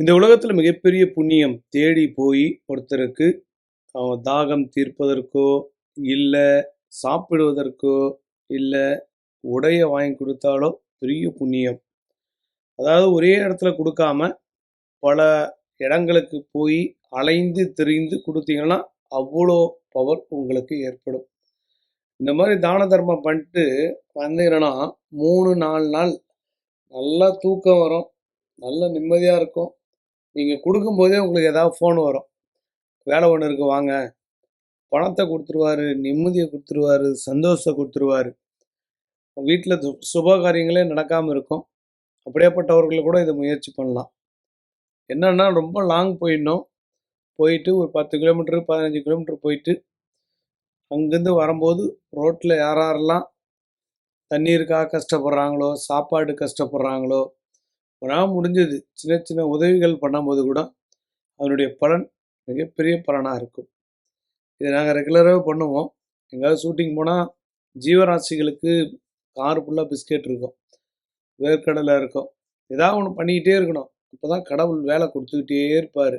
இந்த உலகத்தில் மிகப்பெரிய புண்ணியம் தேடி போய் ஒருத்தருக்கு தாகம் தீர்ப்பதற்கோ இல்லை சாப்பிடுவதற்கோ இல்லை உடைய வாங்கி கொடுத்தாலோ பெரிய புண்ணியம். அதாவது ஒரே இடத்துல கொடுக்காம பல இடங்களுக்கு போய் அலைந்து திரிந்து கொடுத்தீங்கன்னா அவ்வளோ பவர் உங்களுக்கு ஏற்படும். இந்த மாதிரி தான தர்மம் பண்ணிட்டு வந்தீங்கன்னா மூணு நாலு நாள் நல்லா தூக்கம் வரும் நல்ல நிம்மதியாக இருக்கும். நீங்கள் கொடுக்கும்போதே உங்களுக்கு ஏதாவது ஃபோன் வரும். வேலை ஒன்று இருக்கு வாங்க. பணத்தை கொடுத்துருவாரு நிம்மதியை கொடுத்துருவாரு சந்தோஷத்தை கொடுத்துருவாரு. வீட்டில் சுப காரியங்களே நடக்காமல் இருக்கும். அப்படியேப்பட்டவர்கள் கூட இதை முயற்சி பண்ணலாம். என்னன்னா ரொம்ப லாங் போயிடணும். போயிட்டு ஒரு பத்து கிலோமீட்டர் பதினஞ்சு கிலோமீட்டர் போயிட்டு அங்கேருந்து வரும்போது ரோட்டில் யாரெல்லாம் தண்ணீருக்காக கஷ்டப்படுறாங்களோ சாப்பாடு கஷ்டப்படுறாங்களோ உன்னால் முடிஞ்சது. சின்ன சின்ன உதவிகள் பண்ணும்போது கூட அதனுடைய பலன் மிகப்பெரிய பலனாக இருக்கும். இதை நாங்கள் ரெகுலராகவே பண்ணுவோம். எங்கேயாவது ஷூட்டிங் போனால் ஜீவராசிகளுக்கு கார் ஃபுல்லாக பிஸ்கெட் இருக்கும். வேர்க்கடலை இருக்கும். ஏதாவது ஒன்று பண்ணிக்கிட்டே இருக்கணும். இப்போ தான் கடவுள் வேலை கொடுத்துக்கிட்டே இருப்பார்.